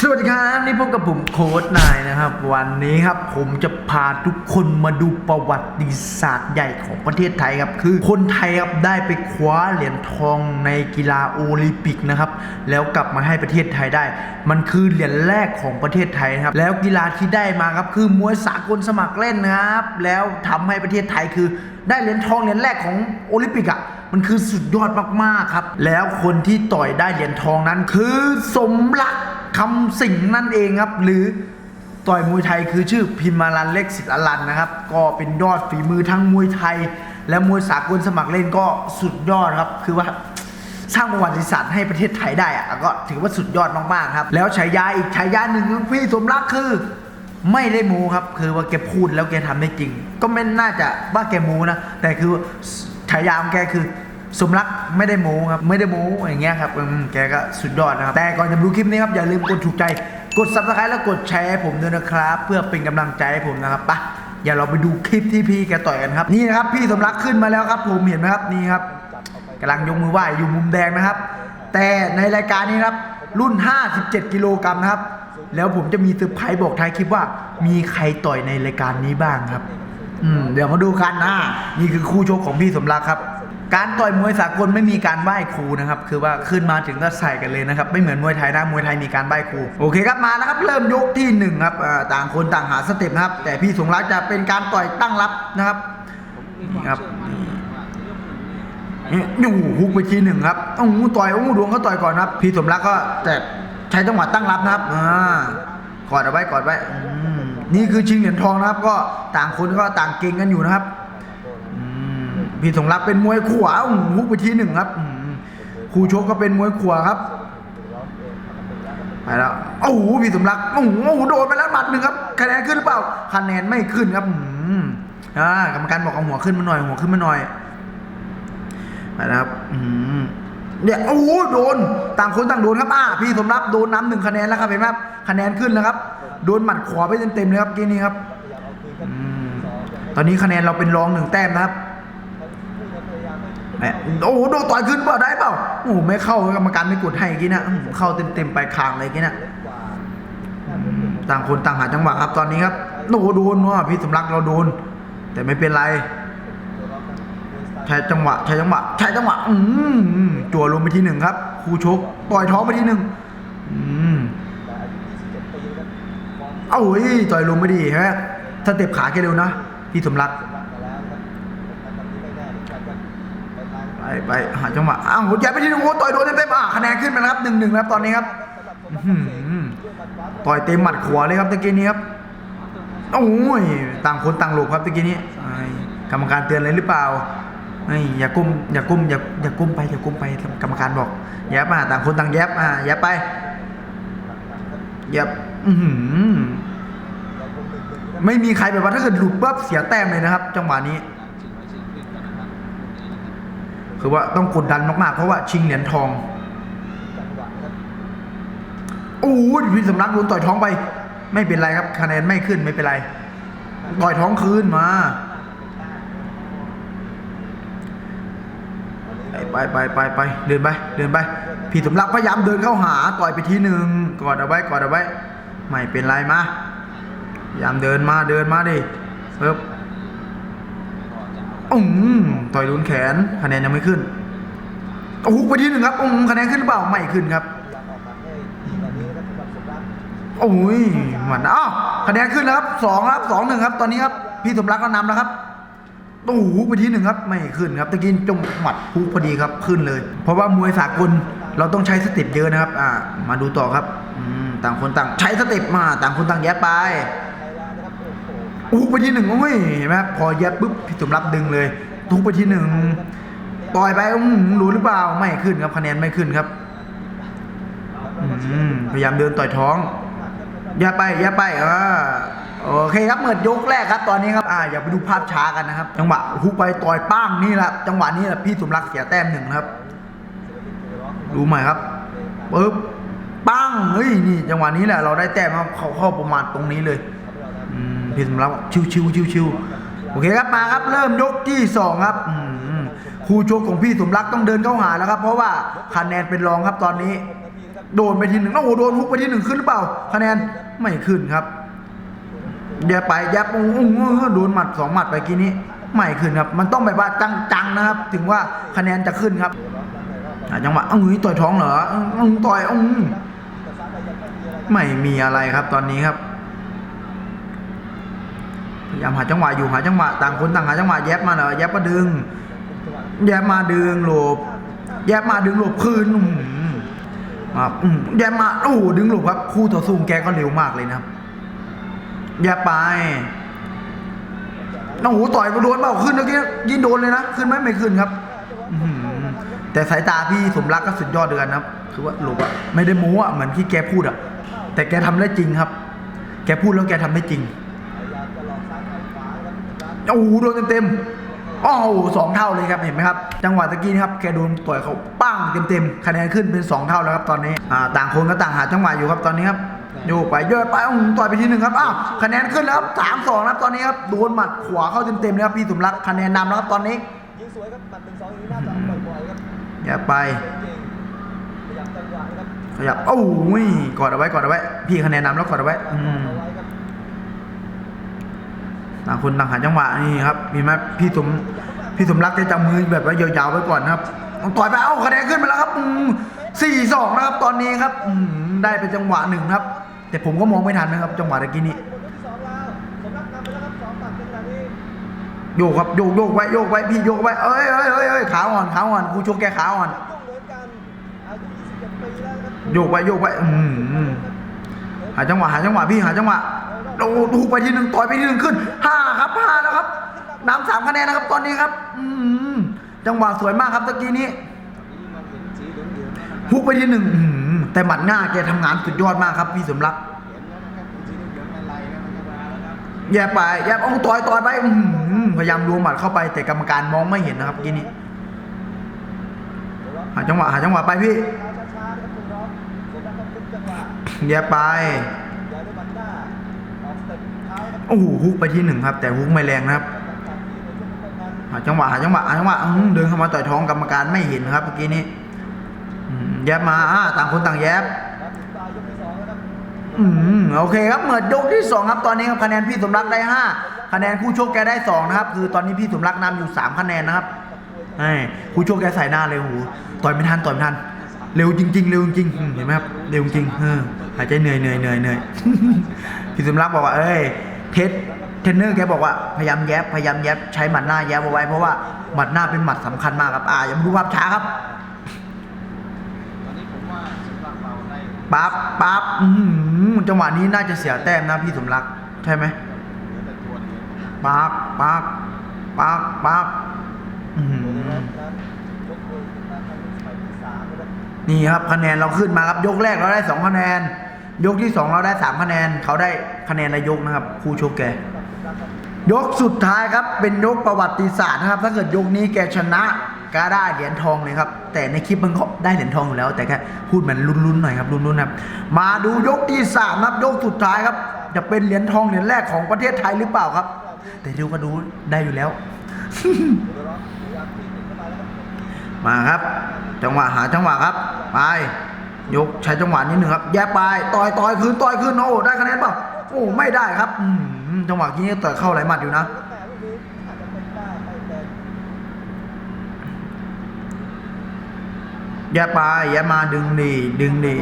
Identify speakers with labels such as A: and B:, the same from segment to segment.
A: สวัสดีครับนี่พบกับผมโค้ดนายนะครับ วันนี้ครับผมจะพาทุกคนมาดูประวัติศาสตร์ใหญ่ของประเทศไทยครับ คือคนไทยครับได้ไปคว้าเหรียญทองในกีฬาโอลิมปิกนะครับ แล้วกลับมาให้ประเทศไทยได้ มันคือเหรียญแรกของประเทศไทยครับ แล้วกีฬาที่ได้มาครับคือมวยสากลสมัครเล่นนะครับ แล้วทำให้ประเทศไทยคือได้เหรียญทองเหรียญแรกของโอลิมปิกอะมันคือสุดยอดมากๆครับ แล้วคนที่ต่อยได้เหรียญทองนั้นคือสมรัก คำสิงนั่นเองครับ หรือต่อยมวยไทยคือชื่อพิมมารันเล็กศิษย์อลันนะครับ ก็เป็นยอดฝีมือทั้งมวยไทย และมวยสากลสมัครเล่นก็สุดยอดครับ คือว่าสร้างประวัติศาสตร์ให้ประเทศไทยได้อะก็ถือว่าสุดยอดมากๆครับ แล้วฉายาอีกฉายาหนึ่งของพี่สมรักคือไม่ได้โมูครับ คือว่าแกพูดแล้วแกทำได้จริง ก็ไม่น่าจะว่าแกโมูนะ แต่คือฉายาของแกคือ สมรักไม่ได้โม้ครับไม่ได้โม้อย่างเงี้ยครับแกก็สุดยอดนะครับแต่ก่อนจะดูคลิปนี้ครับอย่าลืมกดถูกใจ กด subscribe แล้วกดแชร์ผมด้วยนะครับ เพื่อเป็นกำลังใจให้ผมนะครับปะอย่าเราไปดูคลิปที่พี่แกต่อยกันครับนี่นะครับพี่สมรักขึ้นมาแล้วครับ ผมเห็นไหมครับนี่ครับกำลังยกมือไหว้อยู่มุมแดงนะครับ แต่ในรายการนี้ครับรุ่น 57 กิโลกรัมนะครับ แล้วผมจะมีเซอร์ไพรส์บอกท้ายคลิปว่า มีใครต่อยในรายการนี้บ้างครับ อืมเดี๋ยวมาดูกันนะนี่คือคู่ชกของพี่สมรักครับ การต่อยมวยสากลไม่มีการไหว้ครูนะครับ คือว่าขึ้นมาถึงก็ใส่กันเลยนะครับ ไม่เหมือนมวยไทยนะ มวยไทยมีการไหว้ครู โอเคครับ มาแล้วครับ เริ่มยกที่หนึ่งครับต่างคนต่างหาสเต็ปนะครับ แต่พี่สมรักจะเป็นการต่อยตั้งรับนะครับนี่ครับนี่อ้โหฮุกไปทีหนึ่งครับโอ้โหต่อยโอ้โหดวงเขาต่อยก่อนครับ พี่สมรักก็แต่ใช้จังหวะตั้งรับนะครับ อ่ากอดเอาไว้กอดไว้ นี่คือชิงเหรียญทองนะครับ ก็ต่างคนก็ต่างเก่งกันอยู่นะครับ พี่สมรักเป็นมวยขวาหฮุกไปทีหนึ่งครับครูชกก็เป็นมวยขวาครับไปแล้วโอ้โหพี่สมรักโอ้โหโอ้โดนไปแล้วหมัดหนึ่งครับคะแนนขึ้นหรือเปล่าคะแนนไม่ขึ้นครับอืมอ่ากรรมการบอกเอาหัวขึ้นมาหน่อย หัวขึ้นมาหน่อยนะครับอืมเนี่ยโอ้โหโดนต่างคนต่างโดนครับอ่าพี่สมรับโดนน้ำหนึ่งคะแนนแล้วครับเห็นไหมครับคะแนนขึ้นแล้วครับ โดนหมัดขวาไปเต็มๆเลยครับเกมนี้ครับอืมตอนนี้คะแนนเราเป็นรองหนึ่งแต้มนะครับ โอ้โหโดนต่อยขึ้นเปล่าได้เปล่าโอ้ไม่เข้ากรรมการไม่กดให้กี้นะอื้อหือเข้าเต็มๆไปคางเลยกี้นะต่างคนต่างหาจังหวะครับตอนนี้ครับโอ้โหโดนว่ะพี่สมรักเราโดน แต่ไม่เป็นไรใช้จังหวะใช้จังหวะใช้จังหวะอืมจั่วลงไปทีหนึ่งครับครูชกปล่อยท้องไปทีหนึ่งอืมเอ้าเฮ้ยต่อยลงไม่ดีฮะถ้าเต็บขาแกเร็วนะพี่สมรัก ไปไปหาจังหวะอ้าวหัวใจไปทีหนึ่งโอ้ต่อยโดนเต็มๆอะคะแนนขึ้นมาแล้วครับหนึ่งหนึ่งแล้วตอนนี้ครับต่อยเต็มหมัดขวาเลยครับตะกี้นี้ครับโอ้ยต่างคนต่างหลบครับตะกี้นี้กรรมการเตือนอะไรหรือเปล่าเฮ้อย่าก้มอย่าก้มอย่าอย่าก้มไปอย่าก้มไปกรรมการบอกแยบอะต่างคนต่างแยบอะแยบไปแยบอือหือไม่มีใครแบบว่าถ้าเกิดหลุดปั๊บเสียแต้มเลยนะครับ จังหวะนี้ คือว่าต้องกดดันมากๆ เพราะว่าชิงเหรียญทอง โอ้ยพี่สำนักโดนต่อยท้องไป ไม่เป็นไรครับคะแนนไม่ขึ้นไม่เป็นไร ต่อยท้องคืนมา ไปไปไปไปเดินไป เดินไปพี่สมรักพยายามเดินเข้าหาต่อยไปทีหนึ่งกอดเอาไว้กอดเอาไว้ ไม่เป็นไรมาพยายามเดินมาเดินมาดิเพิ่ม อืมต่อยโดนแขน คะแนนยังไม่ขึ้นโอ้โหไปทีหนึ่งครับอืมคะแนนขึ้นหรือเปล่าไม่ขึ้นครับโอ้ยหมันอ้าวคะแนนขึ้นแล้วครับสองครับสองหนึ่งครับ ตอนนี้ครับ พี่สมรักก็นำแล้วครับโอ้โหไปทีหนึ่งครับ ไม่ขึ้นครับตะกี้จงหมัดพุกพอดีครับขึ้นเลย เพราะว่ามวยสากลเราต้องใช้สเต็ปเยอะนะครับ อ่า มาดูต่อครับ อืมต่างคนต่าง ใช้สเต็ปมา ต่างคนต่างแยบไป อ้โหไปทีหนึ่งโอ้ยเห็นไหมพอแยบปุ๊บพี่สมรับดึงเลยทุกไปทีหนึ่งต่อยไปอืมรู้หรือเปล่าไม่ขึ้นครับคะแนนไม่ขึ้นครับพยายามเดินต่อยท้องแยบไปแยบไปอ่าโอเคครับเปิดยกแรกครับตอนนี้ครับอ่าอย่าไปดูภาพช้ากันนะครับจังหวะฮุกไปต่อยป้างนี่แหละจังหวะนี้แหละพี่สมรักเสียแต้มหนึ่งครับ ดูใหม่ครับปึ๊บป้างเฮ้ยนี่ จังหวะนี้แหละเราได้แต้มครับเขาเข้าประมาณตรงนี้เลย พี่สมรักบชิวชิวชิวชิวโอเคครับมาครับเริ่มยกที่สองครับคู่ชกของพี่สมรักต้องเดินเข้าหาแล้วครับ เพราะว่าคะแนนเป็นรองครับตอนนี้ โดนไปทีหนึ่งโอ้โหโดนฮุกไปทีหนึ่งขึ้นหรือเปล่า คะแนนไม่ขึ้นครับเดี๋ยวไปยับอู้อู้อู้โดนหมัดสองหมัดไปกี้นี้ไม่ขึ้นครับ มันต้องแบบว่าจังๆนะครับ ถึงว่าคะแนนจะขึ้นครับจังหวะอ้าวต่อยท้องเหรออื้ออื้อต่อยอื้อไม่มีอะไรครับตอนนี้ครับ ยามหาจังหวะอยู่หาจังหวะต่างคนต่างหาจังหวะแยบมาเหรอแยบก็ดึง แยบมาดึงหลบ แยบมาดึงหลบคืนครับแยบมาโอ้ดึงหลบครับ คู่ต่อสู้แกก็เร็วมากเลยนะครับแยบไปโอ้โหต่อยไปโดนเปล่าขึ้นเมื่อกี้ยิงโดนเลยนะขึ้นไหมไม่ขึ้นครับแต่สายตาพี่สมรักก็สุดยอดเดือนนะครับคือว่าหลบอะไม่ได้โม้อะเหมือนที่แกพูดอะแต่แกทำได้จริงครับ แกพูดแล้วแกทำได้จริง โอ้โหโดนเต็มๆโอ้โหสองเท่าเลยครับเห็นไหมครับ จังหวะตะกี้นะครับแกโดนต่อยเขาปั้งเต็มๆคะแนนขึ้นเป็นสองเท่าแล้วครับตอนนี้อ่าต่างคนก็ต่างหาจังหวะอยู่ครับตอนนี้ครับโยกไปโยกไปอื้อต่อยไปทีหนึ่งครับอ้าวคะแนนขึ้นแล้วครับสามสองครับตอนนี้ครับโดนหมัดขวาเข้าเต็มๆเลยครับพี่สมรักคะแนนนำแล้วครับตอนนี้
B: ยิงสวยครับตัดหนึ่งสองอย่างนี้น่าจะปล่อยๆครับ
A: อย่าไป
B: เก่งพยายามจังหวะนะครับ
A: ขยับโอ้ยกอดเอาไว้กอดเอาไว้ พี่คะแนนนำแล้วกอดเอาไว้อืม
B: เอาไว้ครับ
A: ต่างคนต่างหาจังหวะนี่ครับมีไหมพี่สมพี่สมรักจะจับมือแบบว่ายาวๆไว้ก่อนนะครับต่อยไปเอ้าคะแนนขึ้นมาแล้วครับสี่สองนะครับ ตอนนี้ครับอืได้เป็นจังหวะหนึ่งครับ แต่ผมก็มองไม่ทันนะครับ จังหวะตะกี้นี้
B: คนที่สองแล้วสมรักนำไปแล้วครับสองตัดเป็นแบบนี้
A: โยกครับโยกโยกไว้โยกไว้พี่โยกไว้เอ้ยเอ้ยเอ้ยเอ้ยขาอ่อนขาอ่อนครูชกแกขาอ่อน
B: ยุ่งเหมือน
A: โยกไว้โยกไว้อืมหาจังหวะหาจังหวะพี่หาจังหวะ โอ้ถูไปทีหนึ่งต่อยไปทีหนึ่งขึ้นห้าครับห้าแล้วครับนำสามคะแนนนะครับตอนนี้ครับ อืมจังหวะสวยมากครับตะกี้นี้ฮุกไปทีหนึ่งแต่หมัดหน้าแกทำงานสุดยอดมากครับพี่สมรัก แย่ไป แย่เอาต่อยต่อยไปพยายามรวมหมัดเข้าไป แต่กรรมการมองไม่เห็นนะครับกี้นี้ หาจังหวะหาจังหวะไปพี่ แย่ไป โอ้โหฮุกไปที่หนึ่งครับ แต่ฮุกไม่แรงนะครับหาจังหวะหาจังหวะหาจังหวะเดินเข้ามาต่อยท้องกรรมการไม่เห็นครับเมื่อกี้นี้แยบมาต่างคนต่างแยบ
B: ครับอื
A: มโอเคครับเหมือนยกที่สองครับตอนนี้ครับคะแนนพี่สมรักได้ห้าคะแนนคู่โชคแกได้สองนะครับคือตอนนี้พี่สมรักนำอยู่สามคะแนนนะครับไอ้คู่โชคแกใส่หน้าเลยโอ้โหต่อยไม่ทันต่อยไม่ทัน เร็วจริง ๆ เร็วจริงๆเห็นไหมครับเร็วจริงเออหายใจเหนื่อยเหนื่อยเหนื่อยเหนื่อยพี่สมรักบอกว่าเอ้ย เทสเทรนเนอร์แกบอกว่าพยายามแยบพยายามแยบใช้หมัดหน้าแยบเอาไว้เพราะว่าหมัดหน้าเป็นหมัดสำคัญมากครับอ่าอย่ามาดูภาพช้าครับปั๊บปั๊บจังหวะนี้น่าจะเสียแต้มนะพี่สมรัก ใช่ไหมปั๊บปั๊บปั๊บปั๊บนี่ครับคะแนนเราขึ้นมาครับยกแรกเราได้สองคะแนน ยกที่สองเราได้สามคะแนน เขาได้คะแนนละยกนะครับครูโชคแกยกสุดท้ายครับเป็นยกประวัติศาสตร์นะครับ ถ้าเกิดยกนี้แกชนะก็ได้เหรียญทองเลยครับ แต่ในคลิปมันก็ได้เหรียญทองอยู่แล้ว แต่แค่พูดมันลุ้นๆหน่อยครับลุ้นๆครับ มาดูยกที่สามครับยกสุดท้ายครับ จะเป็นเหรียญทองเหรียญแรกของประเทศไทยหรือเปล่าครับ แต่เดี๋ยวก็ดูได้อยู่แล้ว มาครับ จังหวะหาจังหวะครับ ไป ยกใช้จังหวะนิดหนึ่งครับ แยกไปต่อยต่อยคืนต่อยคืนโอ้ได้คะแนนเปล่าโอ้ไม่ได้ครับจังหวะนี้ต่อยเข้าไหลหมัดอยู่นะแย่ไปแย่มาดึงดีดึงดี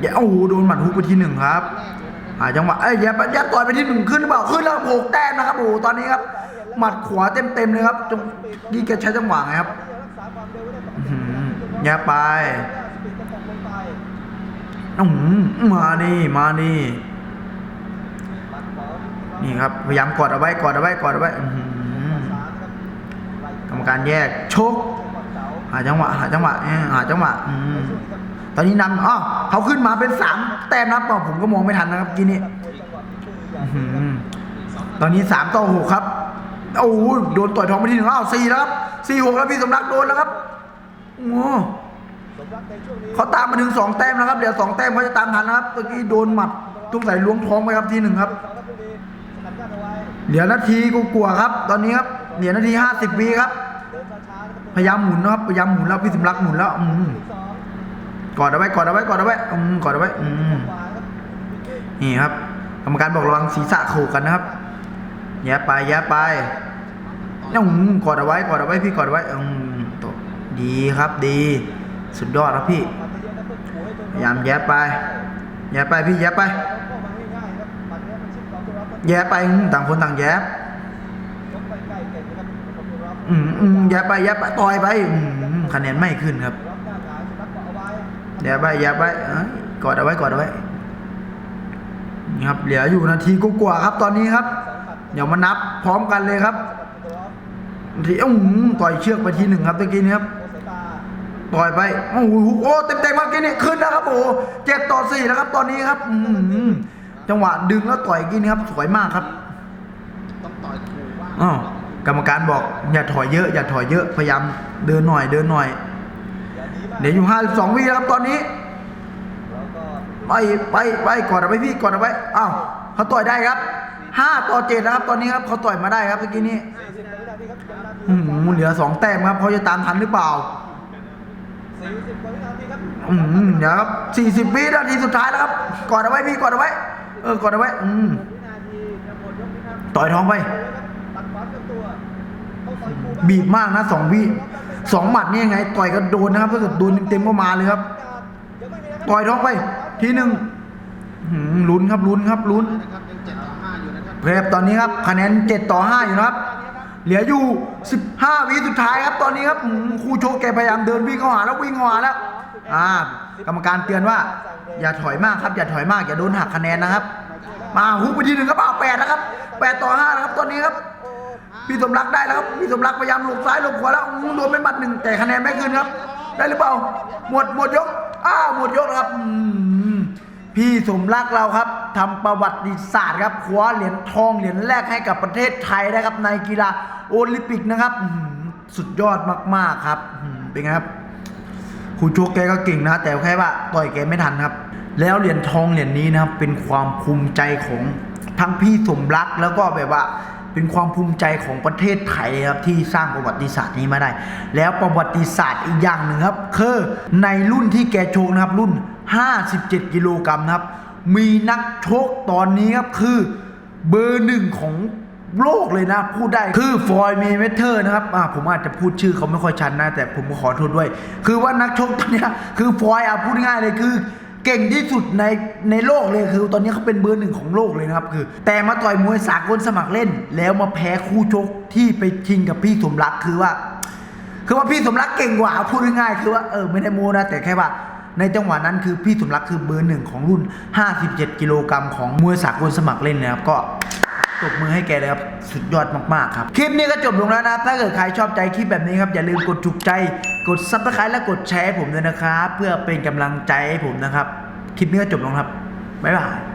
A: แย่โอ้โหโดนหมัดฮุกไปที่หนึ่งครับหาจังหวะเอ้ยแย่ไปแย่ต่อยไปที่หนึ่งขึ้นหรือเปล่าขึ้นแล้วหกแต้มนะครับโอ้ตอนนี้ครับหมัดขวาเต็มเต็มเลยครับจงยี่แกใช้จังหวะไงครับแย่ไป อืมมานี่มานี่นี่ครับพยายามกดเอาไว้กดเอาไว้กดเอาไว้กรรมการแยกชกหาจังหวะหาจังหวะเอ้ยหาจังหวะตอนนี้นำอ๋อเขาขึ้นมาเป็นสามแต้มนับเปล่าผมก็มองไม่ทันนะครับกี้นี้ตอนนี้สามต่อหกครับโอ้โหโดนต่อยท้องไปทีหนึ่งอ้าวสี่แล้วครับสี่หกแล้วพี่สมรักโดนแล้วครับโอ้ เขาตามมาถึงสองแต้มนะครับเหลือสองแต้มเขาจะตามทันนะครับเมื่อกี้โดนหมัดตุ้งใส่ล้วงท้องไปครับทีหนึ่งครับ เหลือนาทีกูกลัวครับ ตอนนี้ครับเหลือนาทีห้าสิบวิครับ พยายามหมุนนะครับพยายามหมุนแล้วพี่สมรักหมุนแล้วอืมกอดเอาไว้กอดเอาไว้กอดเอาไว้อืมกอดเอาไว้อืม
B: ขวาครับวินดี้
A: นี่ครับ กรรมการบอกระวังศีรษะโขกกันนะครับแย่ไปแย่ไปนี่อืมกอดเอาไว้กอดเอาไว้พี่กอดเอาไว้อืมตบดีครับดี สุดยอดครับพี่
B: ยอะนะพื่
A: พยายามแย่ไป แย่ไปพี่แย่ไป
B: เข้ามาง่ายบปัดเนี้ยมันชิดต่อตัวรับ
A: แย่ไปต่างคนต่างแย่
B: ยกไปใกล้เก่งนะครับอื
A: มอืมแย่ไปแย่ไปต่อยไปคะแนนไม่ขึ้นครับแย่ไปแย่ไปเกอดเอาไว้กอดเอาไว้นี่ครับเหลืออยู่นาทีกว่าครับตอนนี้ครับ เดี๋ยวมานับพร้อมกันเลยครับทีอื้อหือต่อยเชือกไปทีหนึ่งครับตะกี้นี้ครับ
B: โอสายตา
A: ต่อยไปโอ้โหโอ้เต็มเต็มๆเมื่อกี้นี่ขึ้นแล้วครับโอ้เจ็ดต่อสี่แล้วครับ ตอนนี้ครับอื้อหือจังหวะดึงแล้วต่อยเมื่อกี้นี่ครับ สวยมากครับ
B: ต้องต่อยขู่ว่า
A: อ้าวกรรมการบอก อย่าถอยเยอะ อย่าถอยเยอะพยายามเดินหน่อยเดินหน่อย
B: อย่าหนีมาก
A: เดี๋ยวอยู่ห้าสองวิแล้วครับตอนนี้
B: แล้วก็
A: ไปไปไปกอดเอาไว้พี่กอดเอาไว้อ้าวเขาต่อยได้ครับห้าต่อเจ็ดแล้วครับ ตอนนี้ครับเขาต่อยมาได้ครับเมื่อกี้นี้
B: 40วินาทีครับยังนาที
A: อื้อหือเหลือสองแต้มครับเขาจะตามทันหรือเปล่า
B: 40กว่าวินาทีครับ
A: อืมเดี๋ยวครับสี่สิบวินาทีสุดท้ายแล้วครับกอดเอาไว้พี่กอดเอาไว้ เออกอดเอาไว้ อืม
B: วินาทีจะหมดยกนี้ครับ
A: ต่อยท้องไป
B: ตัดขวากับตัวต้องต่อยคู่
A: บีบมากนะสองวิสองหมัดนี่ยังไง ต่อยก็โดนนะครับถ้าเกิดโดนเต็มๆก็มาเลยครับ
B: ยังไม่มีนะครับ
A: ต่อยท้องไป ทีหนึ่งหืมลุ้นครับลุ้นครับลุ้น
B: นะครับยังเจ็ดต่อห้าอยู่นะครับ
A: เพบตอนนี้ครับคะแนนเจ็ดต่อห้าอยู่นะครับ เหลืออยู่สิบห้าวิสุดท้ายครับตอนนี้ครับอืมครูโชคแกพยายามเดินวิ่งเข้าหาแล้ววิ่งเข้าหาแล้วอ่ากรรมการเตือนว่า อย่าถอยมากครับอย่าถอยมากอย่าโดนหักคะแนนนะครับ มาฮุกไปทีหนึ่งครับเอาแปดนะครับแปดต่อห้านะครับตอนนี้ครับ พี่สมรักได้แล้วครับพี่สมรักพยายามหลบซ้ายหลบขวาแล้วอืมโดนไปหมัดหนึ่งแต่คะแนนไม่ขึ้นครับ ได้หรือเปล่าหมดหมดยกอ้าวหมดยกแล้วครับอืม พี่สมรักเราครับทำประวัติศาสตร์ครับคว้าเหรียญทองเหรียญแรกให้กับประเทศไทยนะครับในกีฬาโอลิมปิกนะครับสุดยอดมากๆครับเป็นไงครับครูโชกแกก็เก่งนะ แต่แค่ว่าต่อยแกไม่ทันครับ แล้วเหรียญทองเหรียญนี้นะครับเป็นความภูมิใจของทั้งพี่สมรักแล้วก็แบบว่า เป็นความภูมิใจของประเทศไทยครับที่สร้างประวัติศาสตร์นี้มาได้ แล้วประวัติศาสตร์อีกอย่างหนึ่งครับคือในรุ่นที่แกโชกนะครับรุ่น 57 กิโลกรัมนะครับ มีนักโชกตอนนี้ครับคือเบอร์หนึ่งของโลกเลยนะ พูดได้คือฟอยเมเวเทอร์นะครับอ่าผมอาจจะพูดชื่อเขาไม่ค่อยชัดนะ แต่ผมขอโทษด้วย คือว่านักชกตอนนี้คือฟอยอะพูดง่ายเลยคือ เก่งที่สุดในในโลกเลยคือตอนนี้เขาเป็นเบอร์หนึ่งของโลกเลยนะครับคือ แต่มาต่อยมวยสากลสมัครเล่น แล้วมาแพ้คู่ชกที่ไปชิงกับพี่สมรักคือว่า คือว่าพี่สมรักเก่งกว่าพูดง่ายๆคือว่าเออไม่ได้โมนะแต่แค่ว่าในจังหวะนั้นคือพี่สมรักคือเบอร์หนึ่งของรุ่น 57 กิโลกรัมของมวยสากลสมัครเล่นนะครับก็ ตบมือให้แกเลยครับ สุดยอดมากๆครับ คลิปนี้ก็จบลงแล้วนะครับถ้าเกิดใครชอบใจคลิปแบบนี้ครับ อย่าลืมกดถูกใจ กดซับสไครต์และกดแชร์ผมด้วยนะครับ เพื่อเป็นกำลังใจให้ผมนะครับ คลิปนี้ก็จบลงครับ บ๊ายบาย